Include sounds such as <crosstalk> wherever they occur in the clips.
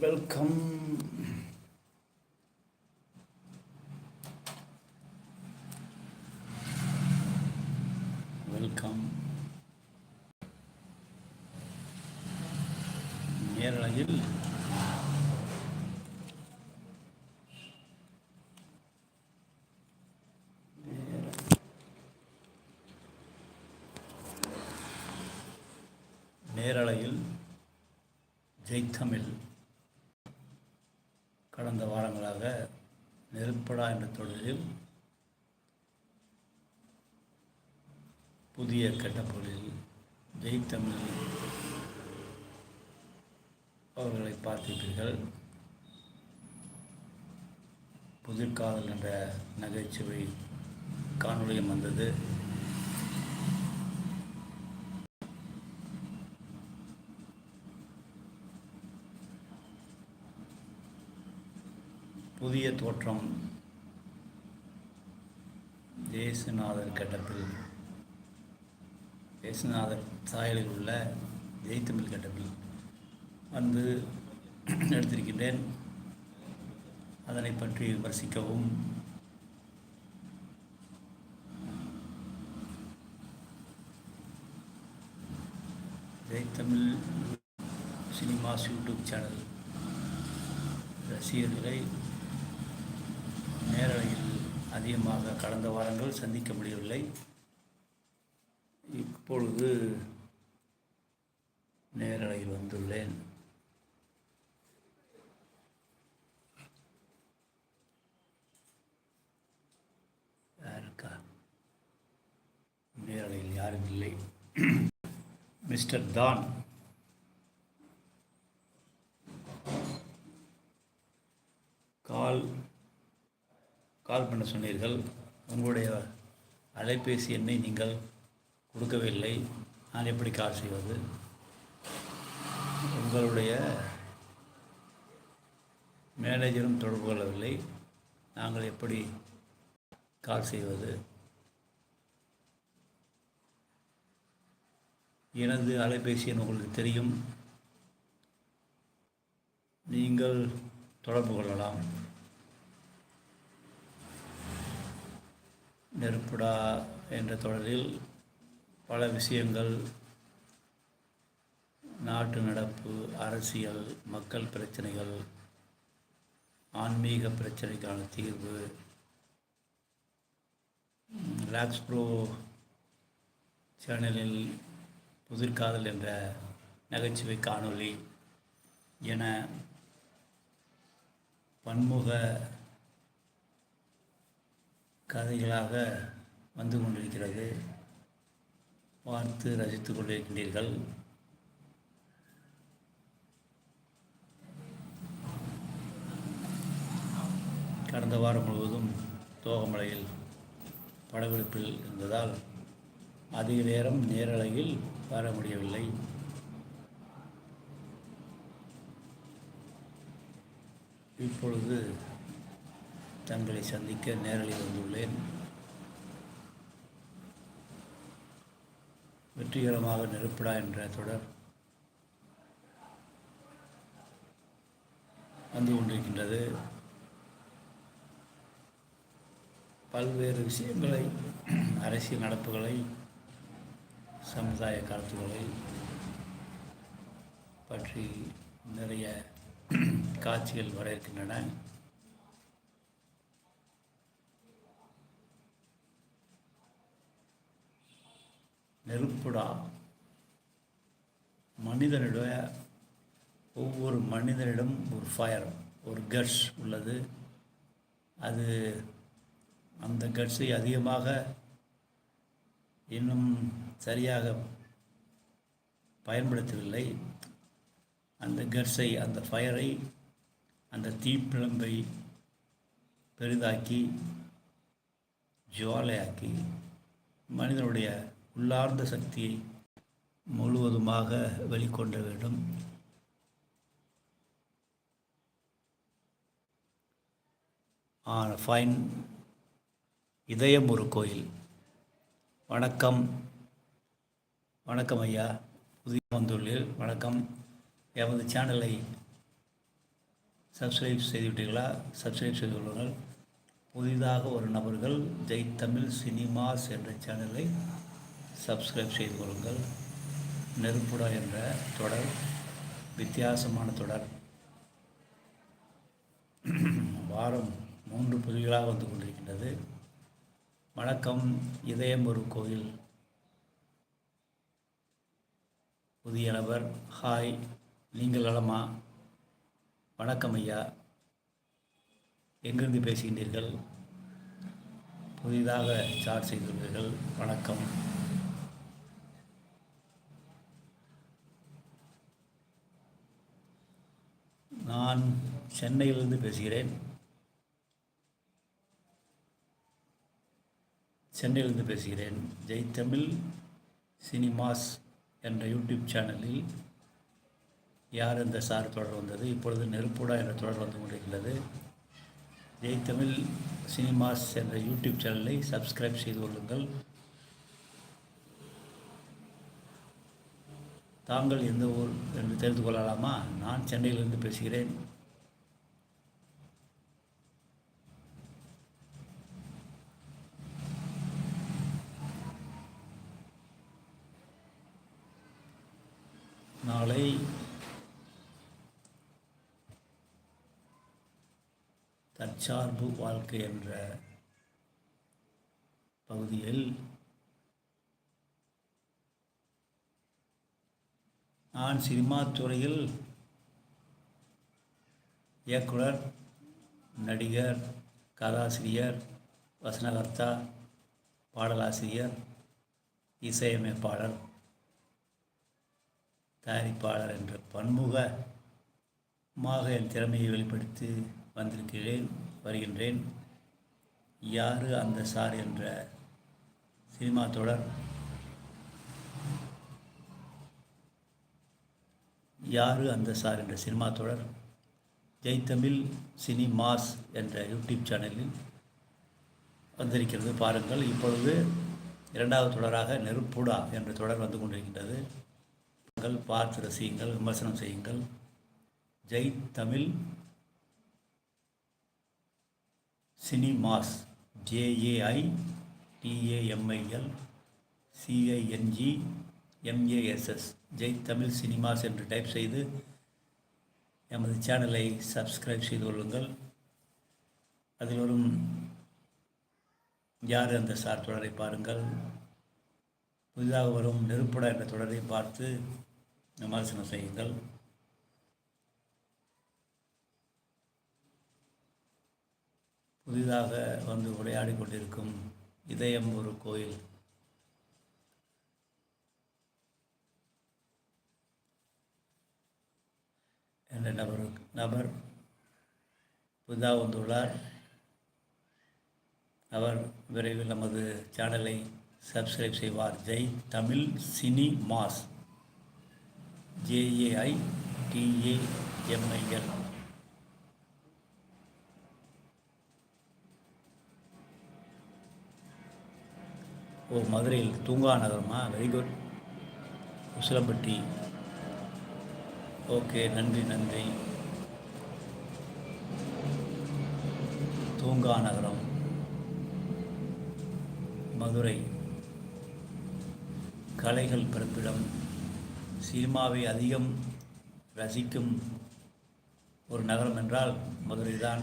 Welcome welcome நேரலையில் நேரலையில் ஜெய்தமிழ் கடந்த வாரங்களாக நெருப்படா என்ற தொடரில் புதிய கட்டப்பொழில் ஜெய்தமிழ் அவர்களை பார்த்திருப்பீர்கள். புதிர்காதல் என்ற நகைச்சுவை காணொலியும் வந்தது. புதிய தோற்றம் தேசுநாதர் கட்டப்பில் தேசுநாதர் சாயலில் உள்ள ஜெய்தமிழ் கட்டப்பில் வந்து எடுத்திருக்கின்றேன். அதனை பற்றி விமர்சிக்கவும். ஜெய்தமிழ் சினிமாஸ் யூடியூப் சேனல் ரசிகர்களை அதிகமாக கடந்த வாரங்கள் சந்திக்க முடியவில்லை. இப்பொழுது நேரலையில் வந்துள்ளேன். யாருக்கா? நேரலையில் யாரும் இல்லை. <clears throat> மிஸ்டர் தான் கால் கால் பண்ண சொன்னீர்கள். உங்களுடைய அலைபேசி எண்ணை நீங்கள் கொடுக்கவில்லை. நான் எப்படி கால் செய்வது? உங்களுடைய மேனேஜரும் தொடர்பு கொள்ளவில்லை. நாங்கள் எப்படி கால் செய்வது? எனது அலைபேசி எண் உங்களுக்கு தெரியும். நீங்கள் தொடர்பு கொள்ளலாம். நெருப்புடா என்ற தொடரில் பல விஷயங்கள் நாட்டு நடப்பு அரசியல் மக்கள் பிரச்சனைகள் ஆன்மீக பிரச்சனைக்கான தீர்வு ரிலாக்ஸ் ப்ரோ சேனலில் புதிர்காதல் என்ற நகைச்சுவை காணொளி என பன்முக கதைகளாக வந்து கொண்டிருக்கிறது. பார்த்து ரசித்து கொண்டிருக்கின்றீர்கள் கடந்த வாரம் முழுவதும் தோகமலையில் படப்பிடிப்பில் இருந்ததால் அதிக நேரம் நேரலையில் வர முடியவில்லை. இப்பொழுது தங்களை சந்திக்க நேரலில் வந்துள்ளேன். வெற்றிகரமாக நெருப்படா என்ற தொடர். வந்து கொண்டிருக்கின்றது. பல்வேறு விஷயங்களை அரசியல் நடப்புகளை சமுதாய கருத்துக்களை பற்றி நிறைய காட்சிகள் வர இருக்கின்றன நெருப்புடா. மனிதனுடைய ஒவ்வொரு மனிதனிடம் ஒரு ஃபயர் ஒரு கட்ஸ் உள்ளது. அது அந்த கட்ஸை அதிகமாக இன்னும் சரியாக பயன்படுத்தவில்லை. அந்த கட்ஸை அந்த ஃபயரை அந்த தீப்பிழம்பை பெரிதாக்கி ஜுவாலையாக்கி மனிதனுடைய உள்ளார்ந்த சக்தியை முழுவதுமாக வெளிக்கொண்ட வேண்டும். ஃபைன் இதயம் ஒரு கோயில். வணக்கம். வணக்கம் ஐயா. புதிய வந்துள்ளீர் வணக்கம். எமது சேனலை சப்ஸ்கிரைப் செய்துவிட்டீர்களா? சப்ஸ்கிரைப் செய்து கொள்ளுங்கள் புதிதாக ஒரு நபர்கள் ஜெய் தமிழ் சினிமாஸ் என்ற சேனலை சப்ஸ்கிரைப் செய்து கொள்ளுங்கள். நெருப்புடா என்ற தொடர் வித்தியாசமான தொடர். வாரம் மூன்று புதிகளாக வந்து கொண்டிருக்கின்றது. வணக்கம் இதயம் ஒரு கோயில். புதிய நபர் ஹாய் நீங்கள் நலமா? வணக்கம் ஐயா. எங்கிருந்து பேசுகின்றீர்கள்? புதிதாக சார்ஜ் செய்துள்ளீர்கள். வணக்கம். நான் சென்னையிலிருந்து பேசுகிறேன். சென்னையிலிருந்து பேசுகிறேன். ஜெய் தமிழ் சினிமாஸ் என்ற யூடியூப் சேனலில் யார் இந்த சார் தொடர் வந்தது இப்பொழுது நெருப்புடா என்ற தொடர் வந்து கொண்டிருக்கிறது. ஜெய் தமிழ் சினிமாஸ் என்ற யூடியூப் சேனலை சப்ஸ்கிரைப் செய்து கொள்ளுங்கள். தாங்கள் எந்த ஊர் என்று தெரிந்து கொள்ளலாமா? நான் சென்னையிலிருந்து பேசுகிறேன். நாளை தற்சார்பு வாழ்க்கை என்ற பகுதியில் நான் சினிமா துறையில் இயக்குனர் நடிகர் கதாசிரியர் வசனகர்த்தா பாடலாசிரியர் இசையமைப்பாளர் தயாரிப்பாளர் என்ற பன்முகமாக என் திறமையை வெளிப்படுத்தி வந்திருக்கிறேன் வருகின்றேன். யாரு அந்த சார் என்ற சினிமா தொடர் யாரு அந்த சார் என்ற சினிமா தொடர்? ஜெய் தமிழ் சினிமாஸ் என்ற யூடியூப் சேனலில் வந்திருக்கிறது. பாருங்கள் இப்பொழுது இரண்டாவது தொடராக நெருப்புடா என்ற தொடர் வந்து கொண்டிருக்கின்றது. நீங்கள் பார்த்து ரசியுங்கள் விமர்சனம் செய்யுங்கள். Jai Tamil cinemas J A I T A M I L C I N G M A S S Jai Tamil cinemas என்று டைப் செய்து எமது சேனலை சப்ஸ்கிரைப் செய்து கொள்ளுங்கள். அதில் வரும் யார் அந்த சார் தொடரை பாருங்கள். புதிதாக வரும் நெருப்புடா என்ற தொடரை பார்த்து விமர்சனம் செய்யுங்கள். புதிதாக வந்து உரையாடி கொண்டிருக்கும் இதயம் ஒரு கோயில் என்ற நபர் நபர் புதிதாக வந்துள்ளார் அவர் விரைவில் நமது சேனலை சப்ஸ்கிரைப் செய்வார். Jai Tamil cinemas J A I T A M I L ஓ மதுரையில் தூங்கா நகரமா? வெரி குட் உசிலம்பட்டி ஓகே நன்றி நன்றி. தூங்கா நகரம். மதுரை. கலைகள் பிறப்பிடம். சினிமாவை அதிகம் ரசிக்கும் ஒரு நகரம் என்றால் மதுரை தான்.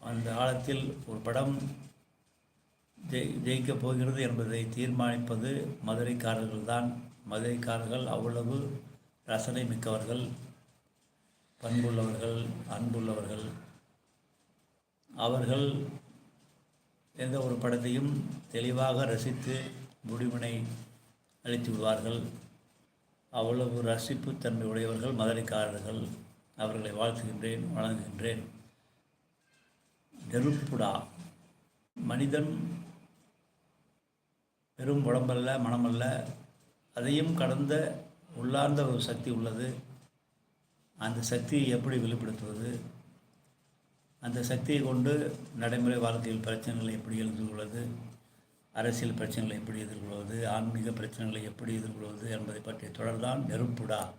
அந்த காலத்தில் ஒரு படம் ஜெய் ஜெயிக்கப் போகிறது என்பதை தீர்மானிப்பது மதுரைக்காரர்கள் தான். மதுரைக்காரர்கள் அவ்வளவு ரசனை மிக்கவர்கள் பண்புள்ளவர்கள் அன்புள்ளவர்கள். அவர்கள் எந்த ஒரு படத்தையும் தெளிவாக ரசித்து முடிவினை அளித்து விடுவார்கள். அவ்வளவு ரசிப்பு தன்மை உடையவர்கள் மதுரைக்காரர்கள் அவர்களை வாழ்த்துகின்றேன் வணங்குகின்றேன். நெருப்புடா. மனிதன் பெரும் உடம்பல்ல மனமல்ல அதையும் கடந்த உள்ளார்ந்த ஒரு சக்தி உள்ளது. அந்த சக்தியை எப்படி வெளிப்படுத்துவது? அந்த சக்தியை கொண்டு நடைமுறை வாழ்க்கையில் பிரச்சனைகளை எப்படி எதிர்கொள்வது? அரசியல் பிரச்சனைகளை எப்படி எதிர்கொள்வது? ஆன்மீக பிரச்சனைகளை எப்படி எதிர்கொள்வது என்பதை பற்றிய தொடர்தான் நெருப்புடா.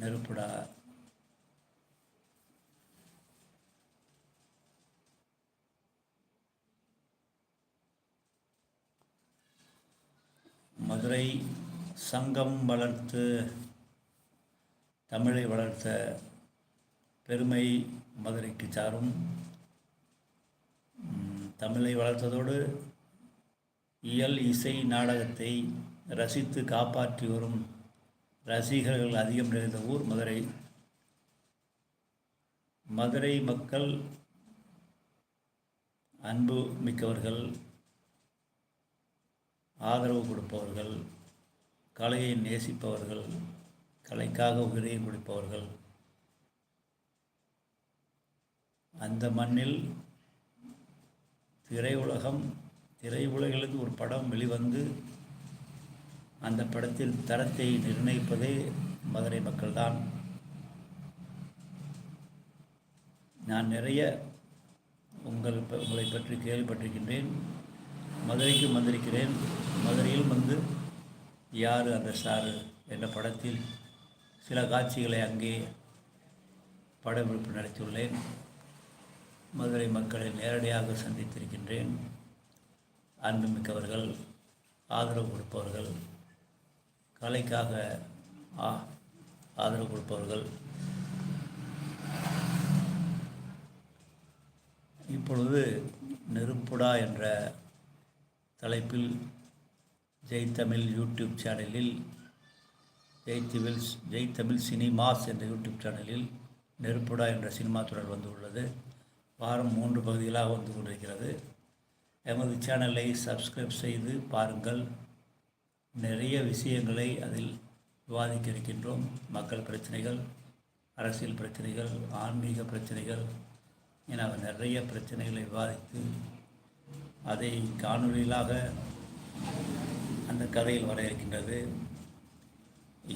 நெருப்புடா. மதுரை சங்கம் வளர்த்து தமிழை வளர்த்த பெருமை மதுரைக்கு சாரும். தமிழை வளர்த்ததோடு இயல் இசை நாடகத்தை ரசித்து காப்பாற்றி வரும் ரசிகர்கள் அதிகம் நிறைந்த ஊர் மதுரை. மதுரை மக்கள் அன்பு மிக்கவர்கள். ஆதரவு கொடுப்பவர்கள் கலையை நேசிப்பவர்கள் கலைக்காக உயிரை கொடுப்பவர்கள். அந்த மண்ணில் திரையுலகம் திரையுலகிலிருந்து ஒரு படம் வெளிவந்து அந்த படத்தின் தரத்தை நிர்ணயிப்பதே மதுரை மக்கள்தான். நான் நிறைய உங்கள் ப- உங்களை பற்றி கேள்விப்பட்டிருக்கின்றேன். மதுரைக்கு வந்திருக்கிறேன். மதுரையில் வந்து யார் அந்த சாரு என்ற படத்தில் சில காட்சிகளை அங்கே படப்பிடிப்பு நடத்தியுள்ளேன் மதுரை மக்களை நேரடியாக சந்தித்திருக்கின்றேன். அன்புமிக்கவர்கள் ஆதரவு கொடுப்பவர்கள் கலைக்காக ஆ ஆதரவு கொடுப்பவர்கள். இப்பொழுது நெருப்புடா என்ற தலைப்பில் ஜெய் தமிழ் யூடியூப் சேனலில் ஜெய் தமிழ் ஜெய் தமிழ் சினிமாஸ் என்ற யூடியூப் சேனலில் நெருப்புடா என்ற சினிமா தொடர் வந்துள்ளது. வாரம் மூன்று பகுதிகளாக வந்து கொண்டிருக்கிறது. எமது சேனலை சப்ஸ்கிரைப் செய்து பாருங்கள். நிறைய விஷயங்களை அதில் விவாதிக்க இருக்கின்றோம். மக்கள் பிரச்சனைகள் அரசியல் பிரச்சனைகள் ஆன்மீக பிரச்சனைகள் என நிறைய பிரச்சனைகளை விவாதித்து அதை காணொளியிலாக அந்த கதையில் வர இருக்கின்றது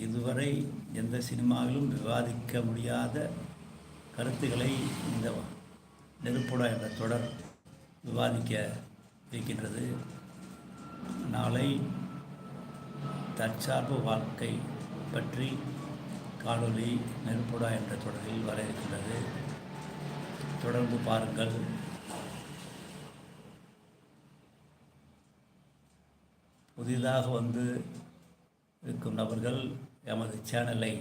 இதுவரை எந்த சினிமாவிலும் விவாதிக்க முடியாத கருத்துக்களை இந்த நெருப்புடா என்ற தொடர் விவாதிக்க இருக்கின்றது. நாளை தற்சார்பு வாழ்க்கை பற்றி காணொளி நெருப்புடா என்ற தொடரில் வர இருக்கின்றது தொடர்ந்து பாருங்கள். புதிதாக வந்து இருக்கும் நபர்கள் எமது சேனலை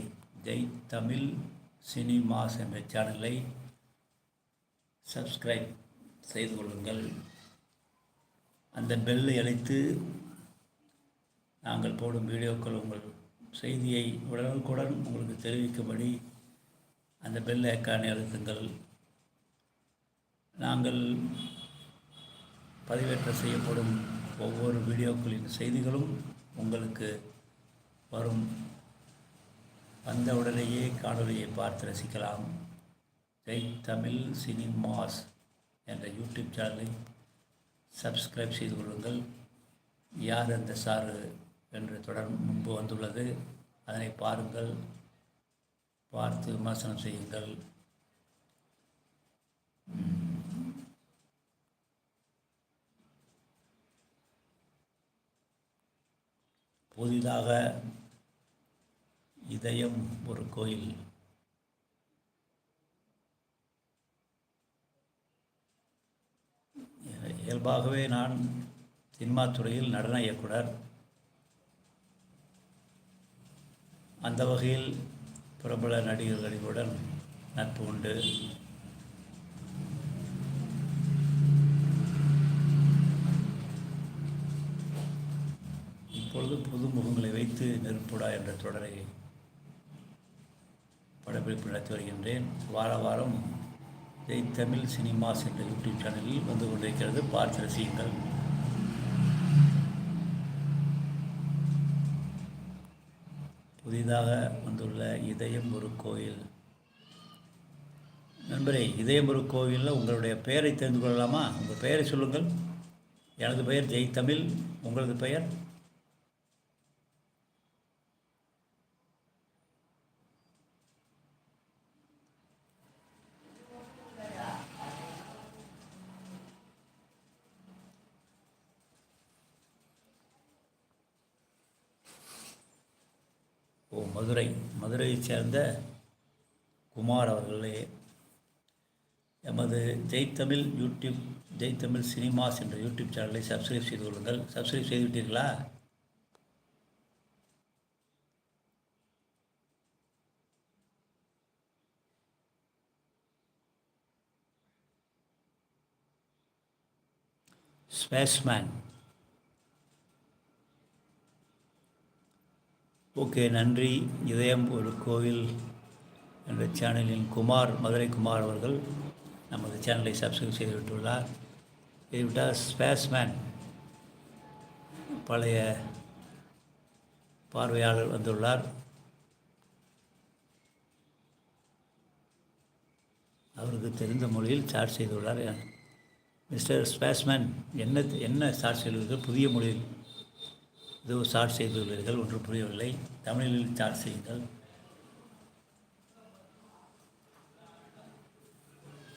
ஜெய் தமிழ் சினிமாஸ் என்ற சேனலை சப்ஸ்கிரைப் செய்து கொள்ளுங்கள். அந்த பெல்லை அழைத்து நாங்கள் போடும் வீடியோக்கள் உங்கள் செய்தியை உடனுக்குடன் உங்களுக்கு தெரிவிக்கும்படி அந்த பெல் ஐக்கானை அழுத்துங்கள். நாங்கள் பதிவேற்றம் செய்யப்படும் ஒவ்வொரு வீடியோக்களின் செய்திகளும் உங்களுக்கு வரும். வந்தவுடனேயே காணொலியை பார்த்து ரசிக்கலாம். ஜெய் தமிழ் சினிமாஸ் என்ற யூடியூப் சேனலை சப்ஸ்கிரைப் செய்து கொள்ளுங்கள். யார் அந்த சாரு என்று தொடர் முன்பு வந்துள்ளது. அதனை பாருங்கள். பார்த்து விமர்சனம் செய்யுங்கள். புதிதாக இதயம் ஒரு கோயில். இயல்பாகவே நான் சினிமா துறையில் நடன இயக்குனர். அந்த வகையில் பிரபல நடிகர்களுடன் நட்பு உண்டு இப்பொழுது புது முகங்களை நெருப்புடா என்ற தொடரை படப்பிடிப்பு நடத்தி வருகின்றேன். வார வாரம் ஜெய் தமிழ் சினிமாஸ் என்ற யூடியூப் சேனலில் வந்து கொண்டிருக்கிறது பார்த்து ரசியுங்கள் புதிதாக வந்துள்ள இதயம் ஒரு கோயில். நண்பரே இதயம் ஒரு கோவிலில் உங்களுடைய பெயரை தெரிந்து கொள்ளலாமா? உங்கள் பெயரை சொல்லுங்கள். எனது பெயர் ஜெய் தமிழ் உங்களது பெயர் ஓ மதுரை பகுதியைச் சேர்ந்த குமார் அவர்களே எமது ஜெய் தமிழ் யூடியூப் ஜெய் தமிழ் சினிமாஸ் என்ற யூடியூப் சேனலை சப்ஸ்கிரைப் செய்து கொள்ளுங்கள். சப்ஸ்கிரைப் செய்துவிட்டீர்களா ஸ்பேஸ்மேன். ஓகே நன்றி. இதயம் ஒரு கோவில் என்ற சேனலின் குமார் மதுரை குமார் அவர்கள் நமது சேனலை சப்ஸ்கிரைப் செய்துவிட்டுள்ளார். இதுவிட்டால் ஸ்பேஸ்மேன் பழைய பார்வையாளர் வந்துள்ளார். அவருக்கு தெரிந்த மொழியில் சார்ஜ் செய்துள்ளார். மிஸ்டர் ஸ்பேஸ்மேன் என்ன என்ன சார்ஜ் செய்துள்ளீர்கள் புதிய மொழியில். ஏதோ ஸ்டார்ட் செய்துள்ளீர்கள்? ஒன்று புரியவில்லை. தமிழில் ஸ்டார்ட் செய்யுங்கள்.